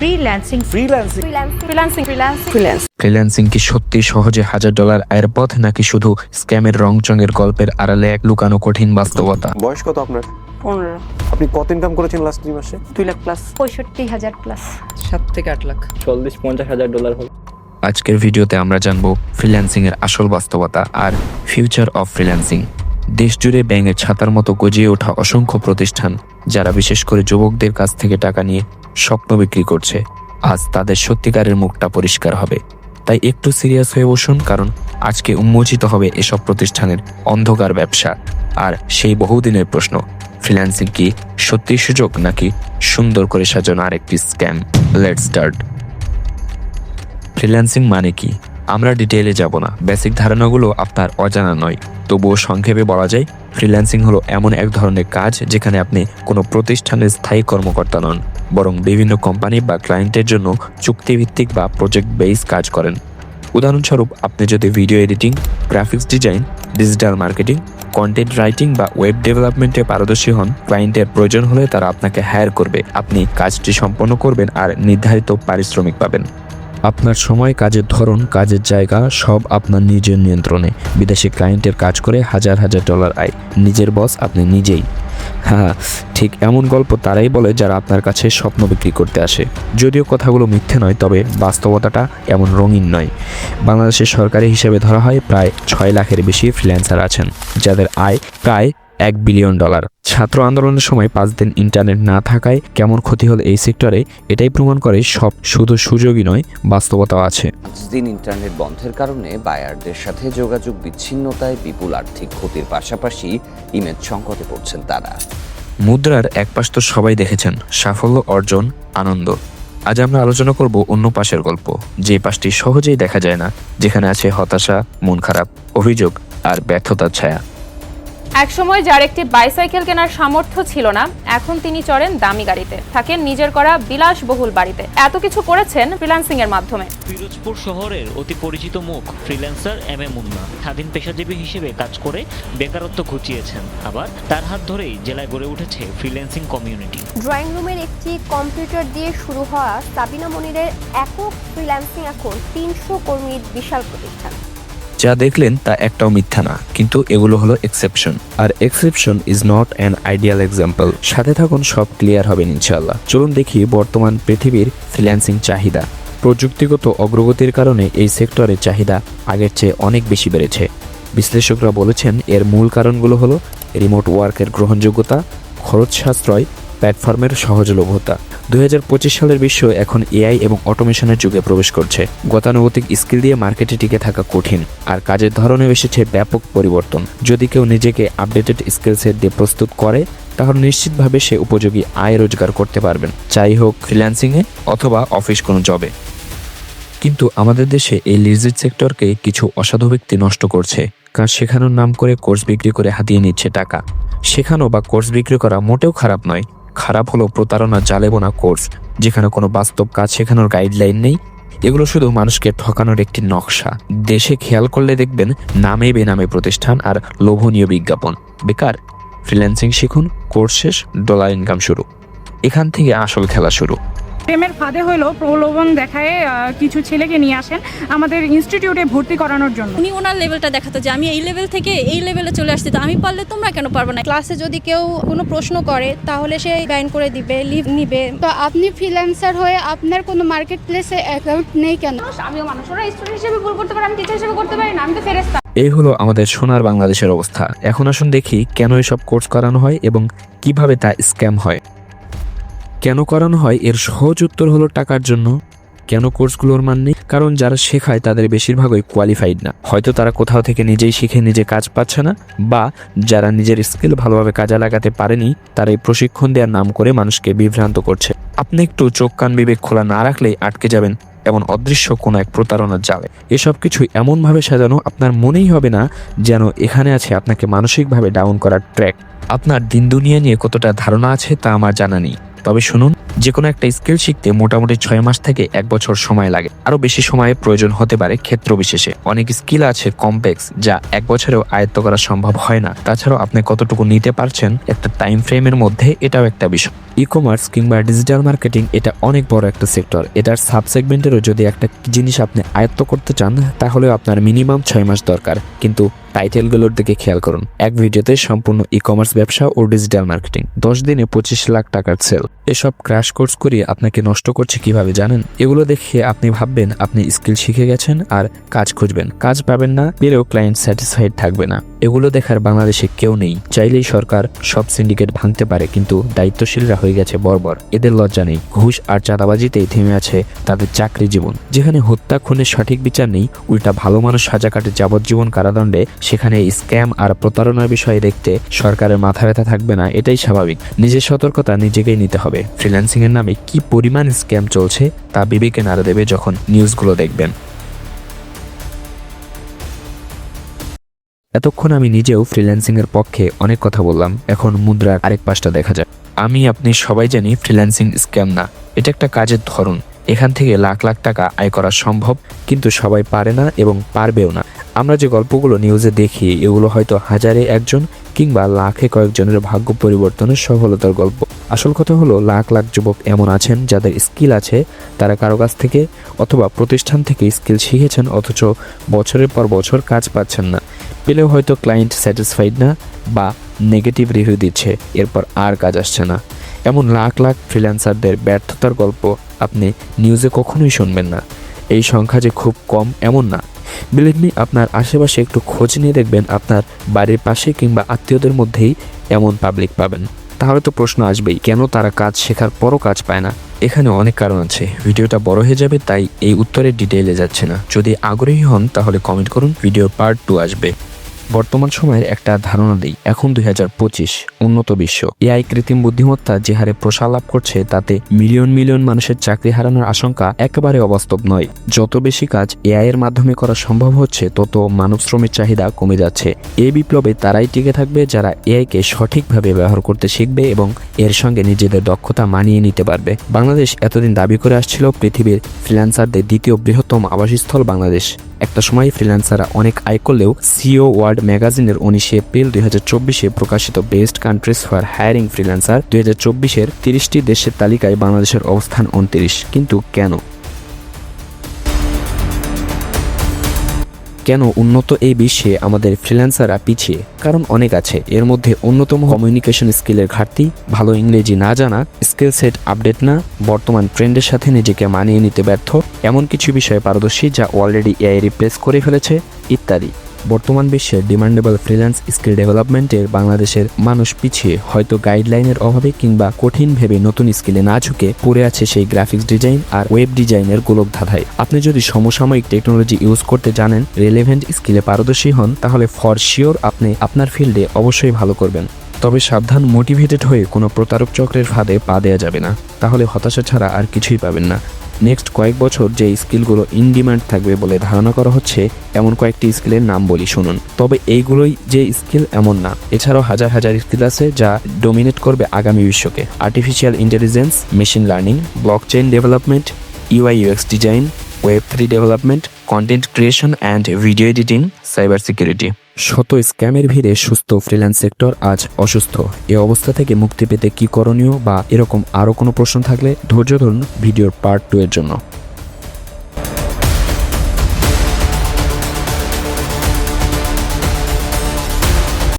Freelancing freelancing freelancing freelancing freelance freelancing কি সত্যি সহজে হাজার ডলার আয়ের পথ নাকি শুধু স্ক্যামের রংচঙের গল্পের আড়ালে এক লুকানো কঠিন বাস্তবতা? বয়স কত আপনার? পনেরো। আপনি কত ইনকাম করেছেন লাস্ট দুই মাসে? দুই লাখ প্লাস পঁয়ষট্টি হাজার প্লাস সাত থেকে আট লাখ। চল্লিশ পঞ্চাশ হাজার ডলার হল। আজকের ভিডিওতে আমরা জানব ফ্রিল্যান্সিং এর আসল বাস্তবতা আর ফিউচার অফ ফ্রিল্যান্সিং দেশ জুড়ে ব্যাঙের ছাতার মতো গজিয়ে ওঠা অসংখ্য প্রতিষ্ঠান, যারা বিশেষ করে যুবকদের কাছ থেকে টাকা নিয়ে স্বপ্ন বিক্রি করছে। আজ তাদের সত্যিকারের মুখটা পরিষ্কার হবে। তাই একটু সিরিয়াস হয়ে বসুন, কারণ আজকে উন্মোচিত হবে এসব প্রতিষ্ঠানের অন্ধকার ব্যবসা। আর সেই বহুদিনের প্রশ্ন, ফ্রিল্যান্সিং কি সত্যি সুযোগ, নাকি সুন্দর করে সাজানো আরেকটি স্ক্যাম? লেট স্টার্ট ফ্রিল্যান্সিং মানে কি? আমরা ডিটেইলে যাব না। বেসিক ধারণাগুলো আপনার অজানা নয়। তবুও সংক্ষেপে বলা যায় ফ্রিল্যান্সিং হলো এমন এক ধরনের কাজ যেখানে আপনি কোনো প্রতিষ্ঠানের স্থায়ী কর্মকর্তা নন, বরং বিভিন্ন কোম্পানি বা ক্লায়েন্টের জন্য চুক্তিভিত্তিক বা প্রজেক্ট বেস কাজ করেন। উদাহরণস্বরূপ, আপনি যদি video editing graphics design digital marketing content writing বা ওয়েব ডেভেলপমেন্টে পারদর্শী হন ক্লায়েন্টের প্রয়োজন হলে তারা আপনাকে হায়ার করবে। আপনি কাজটি সম্পন্ন করবেন আর নির্ধারিত পারিশ্রমিক পাবেন। আপনার সময়, কাজের ধরন, কাজের জায়গা সব আপনার নিজের নিয়ন্ত্রণে। বিদেশি ক্লায়েন্টের কাজ করে হাজার হাজার ডলার আয়। নিজের বস আপনি নিজেই। হ্যাঁ ঠিক এমন গল্প তারাই বলে যারা আপনার কাছে স্বপ্ন বিক্রি করতে আসে। যদিও কথাগুলো মিথ্যে নয়, তবে বাস্তবতাটা এমন রঙিন নয়। বাংলাদেশের সরকারি হিসেবে ধরা হয় প্রায় ছয় লাখের বেশি ফ্রিল্যান্সার আছেন, যাদের আয় প্রায় এক বিলিয়ন ডলার। ছাত্র আন্দোলনের সময় পাঁচ দিন ইন্টারনেট না থাকায় কেমন ক্ষতি হল এই সেক্টরে এটাই প্রমাণ করে সব শুধু সুযোগই নয় বাস্তবতাও আছে। দিন ইন্টারনেট বন্ধের কারণে বায়ারদের সাথে যোগাযোগ বিচ্ছিন্নতায় বিপুল আর্থিক ক্ষতির পাশাপাশি ইমেজ সংকটে পড়ছেন তারা। মুদ্রার এক পাশ তো সবাই দেখেছেন সাফল্য অর্জন আনন্দ। আজ আমরা আলোচনা করব অন্য পাশের গল্প যে পাশটি সহজেই দেখা যায় না যেখানে আছে হতাশা মন খারাপ অভিযোগ আর ব্যর্থতার ছায়া। একসময় যার একটি বাইসাইকেল কেনার সামর্থ্য ছিল না এখন তিনি চড়েন দামি গাড়িতে। থাকেন নিজের করা বিলাসবহুল বাড়িতে। এত কিছু করেছেন ফ্রিল্যান্সিং এর মাধ্যমে। পিরোজপুর শহরের অতি পরিচিত মুখ ফ্রিল্যান্সার এম এ মুন্না। স্বাধীন পেশাজীবী হিসেবে কাজ করে বেকারত্ব ঘুচিয়েছেন। আবার তার হাত ধরেই জেলায় গড়ে উঠেছে ফ্রিল্যান্সিং কমিউনিটি। ড্রয়িং রুমের একটি কম্পিউটার দিয়ে শুরু হওয়া সাবিনা মনিরের একক ফ্রিল্যান্সিং এখন তিনশো কর্মীর বিশাল প্রতিষ্ঠান। যা দেখলেন তা একটাও মিথ্যা না, কিন্তু এগুলো হলো exception R exception is not an ideal example সাথে থাকুন, সব ক্লিয়ার হবেন ইনশাল্লাহ চলুন দেখি বর্তমান পৃথিবীর ফ্রিল্যান্সিং চাহিদা। প্রযুক্তিগত অগ্রগতির কারণে এই সেক্টরের চাহিদা আগের চেয়ে অনেক বেশি বেড়েছে। বিশ্লেষকরা বলেছেন, এর মূল কারণগুলো হলো রিমোট ওয়ার্কের গ্রহণযোগ্যতা, খরচ সাশ্রয় প্ল্যাটফর্মের সহজলভ্যতা। দুই হাজার পঁচিশ সালের বিশ্ব এখন এআই এবং অটোমেশনের যুগে প্রবেশ করছে। গতানুগতিক স্কিল দিয়ে মার্কেটে টিকে থাকা কঠিন, আর কাজের ধরনেও এসেছে ব্যাপক পরিবর্তন। যদি কেউ নিজেকে আপডেটেড স্কিল সেট দিয়ে প্রস্তুত করে, তাহলে নিশ্চিতভাবে সে উপযোগী আয় রোজগার করতে পারবেন, চাই হোক ফ্রিল্যান্সিংয়ে অথবা অফিস কোনো জবে। কিন্তু আমাদের দেশে এই লিজিট সেক্টরকে কিছু অসাধু ব্যক্তি নষ্ট করছে কাজ শেখানোর নাম করে কোর্স বিক্রি করে হাতিয়ে নিচ্ছে টাকা। শেখানো বা কোর্স বিক্রি করা মোটেও খারাপ নয়। খারাপ হলো প্রতারণা জালে বোনা কোর্স, যেখানে কোনো বাস্তব কাজ শেখানোর গাইডলাইন নেই। এগুলো শুধু মানুষকে ঠকানোর একটি নকশা। দেশে খেয়াল করলে দেখবেন নামে বেনামে প্রতিষ্ঠান আর লোভনীয় বিজ্ঞাপন। বেকার ফ্রিল্যান্সিং শিখুন, কোর্স শেষ ডলার ইনকাম শুরু। এখান থেকে আসল খেলা শুরু। প্রেমের ফাঁদে হলো প্রলোভন দেখায় কিছু ছেলেকে নিয়ে আসেন আমাদের ইনস্টিটিউটে ভর্তি করানোর জন্য। উনি ওনার লেভেলটা দেখাতো যে আমি এই লেভেল থেকে এই লেভেলে চলে আসছি তো আমি পারলে তোমরা কেন পারবে না? ক্লাসে যদি কেউ কোনো প্রশ্ন করে তাহলে সে ব্যান করে দিবে লিভ নিবে। তো আপনি ফ্রিল্যান্সার হয়ে আপনার কোনো মার্কেট প্লেসে অ্যাকাউন্ট নেই কেন? আমিও মানুষ ওরা স্টুডেন্ট হিসেবে ভুল করতে পারি আমি টিচার হিসেবে করতে পারি না আমি তো ফেরেস্তা এই হলো আমাদের সোনার বাংলাদেশের অবস্থা। এখন আসুন দেখি কেন এসব কোর্স করানো হয় এবং কীভাবে তা স্ক্যাম হয়। কেন করানো হয়, এর সহজ উত্তর হলো টাকার জন্য। কেন কোর্সগুলোর মান নেই? কারণ যারা শেখায়, তাদের বেশিরভাগই কোয়ালিফাইড না। হয়তো তারা কোথাও থেকে নিজেই শিখে নিজে কাজ পাচ্ছে না, বা যারা নিজের স্কিল ভালোভাবে কাজে লাগাতে পারেনি, তারা এই প্রশিক্ষণ দেওয়ার নাম করে মানুষকে বিভ্রান্ত করছে। আপনি একটু চোখ কান বিবেক খোলা না রাখলেই আটকে যাবেন, এমন অদৃশ্য কোনো এক প্রতারণার জালে। এসব কিছু এমনভাবে সাজানো আপনার মনেই হবে না, যেন এখানে আছে আপনাকে মানসিকভাবে ডাউন করার ট্র্যাক আপনার দিন দুনিয়া নিয়ে কতটা ধারণা আছে তা আমার জানা নেই। তবে শুনুন যে কোনো একটা স্কিল শিখতে মোটামুটি ছয় মাস থেকে এক বছর সময় লাগে। আরও বেশি সময় প্রয়োজন হতে পারে ক্ষেত্র বিশেষে। অনেক স্কিল আছে কমপ্লেক্স, যা এক বছরেও আয়ত্ত করা সম্ভব হয় না। তাছাড়াও আপনি কতটুকু নিতে পারছেন, একটা টাইম ফ্রেমের মধ্যে এটাও একটা বিষয়। ই কমার্স কিংবা ডিজিটাল মার্কেটিং এটা অনেক বড় একটা সেক্টর এটার সাব সেগমেন্টেরও যদি একটা জিনিস আপনি আয়ত্ত করতে চান, তাহলেও আপনার মিনিমাম ছয় মাস দরকার। কিন্তু টাইটেলগুলোর দিকে খেয়াল করুন। এক ভিডিওতে সম্পূর্ণ ই কমার্স ব্যবসা ও ডিজিটাল মার্কেটিং দশ দিনে পঁচিশ লাখ টাকার সেল এসব ক্র্যাশ কোর্স করিয়ে আপনাকে নষ্ট করছে কীভাবে জানেন? এগুলো দেখে আপনি ভাববেন আপনি স্কিল শিখে গেছেন আর কাজ খুঁজবেন। কাজ পাবেন না, পেলেও ক্লায়েন্ট স্যাটিসফাইড থাকবে না। এগুলো দেখার বাংলাদেশে কেউ নেই। চাইলেই সরকার সব সিন্ডিকেট ভাঙতে পারে, কিন্তু দায়িত্বশীলরা হয়ে গেছে বর্বর। এদের লজ্জা নেই। ঘুষ আর চাঁদাবাজিতেই থেমে আছে তাদের চাকরি জীবন। যেখানে হত্যা, খুনের সঠিক বিচার নেই, উল্টা ভালো মানুষ সাজা কাটে যাবজ্জীবন কারাদণ্ডে, সেখানে স্ক্যাম আর প্রতারণার বিষয়ে দেখতে সরকারের মাথা ব্যথা থাকবে না, এটাই স্বাভাবিক। নিজের সতর্কতা নিজেকেই নিতে হবে। ফ্রিল্যান্সিং এর নামে কি পরিমাণ স্ক্যাম চলছে, তা বিবেকে নাড়া দেবে যখন নিউজগুলো দেখবেন। এতক্ষণ আমি নিজেও ফ্রিল্যান্সিং এর পক্ষে অনেক কথা বললাম, এখন মুদ্রার আরেক পাশটা দেখা যায় আমি, আপনি সবাই জানি ফ্রিল্যান্সিং স্ক্যাম না। এটা একটা কাজের ধরন। এখান থেকে লাখ লাখ টাকা আয় করা সম্ভব, কিন্তু সবাই পারে না এবং পারবেও না। আমরা যে গল্পগুলো নিউজে দেখি, এগুলো হয়তো হাজারে একজন কিংবা লাখে কয়েকজনের ভাগ্য পরিবর্তনের সফলতার গল্প। আসল কথা হলো, লাখ লাখ যুবক এমন আছেন, যাদের স্কিল আছে, তারা কারও কাছ থেকে অথবা প্রতিষ্ঠান থেকে স্কিল শিখেছেন, অথচ বছরের পর বছর কাজ পাচ্ছেন না। পেলেও হয়তো ক্লায়েন্ট স্যাটিসফাইড না বা নেগেটিভ রিভিউ দিচ্ছে, এরপর আর কাজ আসছে না। এমন লাখ লাখ ফ্রিল্যান্সারদের ব্যর্থতার গল্প আপনি নিউজে কখনোই শুনবেন না। এই সংখ্যা যে খুব কম, এমন না। বিলিভ মি আপনার আশেপাশে একটু খোঁজ নিয়ে দেখবেন আপনার বাড়ির পাশে কিংবা আত্মীয়দের মধ্যেই এমন পাবলিক পাবেন। তাহলে তো প্রশ্ন আসবেই, কেন তারা কাজ শেখার পরও কাজ পায় না? এখানে অনেক কারণ আছে। ভিডিওটা বড় হয়ে যাবে, তাই এই উত্তরের ডিটেইলে যাচ্ছে না। যদি আগ্রহী হন, তাহলে কমেন্ট করুন ভিডিও পার্ট টু আসবে। বর্তমান সময়ের একটা ধারণা দিই, এখন দুই হাজার পঁচিশ, উন্নত বিশ্ব। এআই কৃত্রিম বুদ্ধিমত্তা যে হারে প্রসার লাভ করছে, তাতে মিলিয়ন মিলিয়ন মানুষের চাকরি হারানোর আশঙ্কা একেবারে অবাস্তব নয়। যত বেশি কাজ এআই এর মাধ্যমে করা সম্ভব হচ্ছে, তত মানব শ্রমের চাহিদা কমে যাচ্ছে। এই বিপ্লবে তারাই টিকে থাকবে যারা এআইকে সঠিকভাবে ব্যবহার করতে শিখবে এবং এর সঙ্গে নিজেদের দক্ষতা মানিয়ে নিতে পারবে। বাংলাদেশ এতদিন দাবি করে আসছিল পৃথিবীর ফ্রিল্যান্সারদের দ্বিতীয় বৃহত্তম আবাসস্থল বাংলাদেশ। একটা সময় ফ্রিল্যান্সাররা অনেক আয় করলেও সিও ওয়ার্ল্ড ম্যাগাজিনের উনিশে এপ্রিল দুই হাজার চব্বিশে প্রকাশিত best countries for hiring freelancer দুই হাজার চব্বিশের তিরিশটি দেশের তালিকায় বাংলাদেশের অবস্থান উনত্রিশ। কিন্তু কেন? কেন উন্নত এই বিশ্বে আমাদের ফ্রিল্যান্সাররা পিছিয়ে? কারণ অনেক আছে। এর মধ্যে অন্যতম কমিউনিকেশন স্কিলের ঘাটতি, ভালো ইংরেজি না জানা স্কিল সেট আপডেট না, বর্তমান ট্রেন্ডের সাথে নিজেকে মানিয়ে নিতে ব্যর্থ, এমন কিছু বিষয়ে পারদর্শী যা অলরেডি এআই রিপ্লেস করে ফেলেছে, ইত্যাদি। বর্তমান বিশ্বের ডিমান্ডেবল ফ্রিল্যান্স স্কিল ডেভেলপমেন্টের বাংলাদেশের মানুষ পিছিয়ে, হয়তো গাইডলাইনের অভাবে কিংবা কঠিন ভেবে নতুন স্কিলে না ঝুঁকে পড়ে আছে সেই গ্রাফিক্স ডিজাইন আর ওয়েব ডিজাইনের গোলক ধাঁধায় আপনি যদি সমসাময়িক টেকনোলজি ইউজ করতে জানেন রেলেভেন্ট স্কিলে পারদর্শী হন, তাহলে ফর শিওর আপনি আপনার ফিল্ডে অবশ্যই ভালো করবেন। তবে সাবধান মোটিভেটেড হয়ে কোনো প্রতারক চক্রের ফাঁদে পা দেওয়া যাবে না। তাহলে হতাশা ছাড়া আর কিছুই পাবেন না। নেক্সট কয়েক বছর যে স্কিলগুলো ইন ডিমান্ড থাকবে বলে ধারণা করা হচ্ছে, এমন কয়েকটি স্কিলের নাম বলি শুনুন। তবে এইগুলোই যে স্কিল এমন না, এছাড়াও হাজার হাজার স্কিল আছে যা ডোমিনেট করবে আগামী বিশ্বকে। Artificial intelligence machine learning block chain development UI UX design web three development content creation and video editing cyber security শত স্ক্যামের ভিড়ে সুস্থ ফ্রিল্যান্স সেক্টর আজ অসুস্থ। এ অবস্থা থেকে মুক্তি পেতে কি করণীয় বা এরকম আরও কোনো প্রশ্ন থাকলে ধৈর্য ধরুন ভিডিওর পার্ট টু এর জন্য।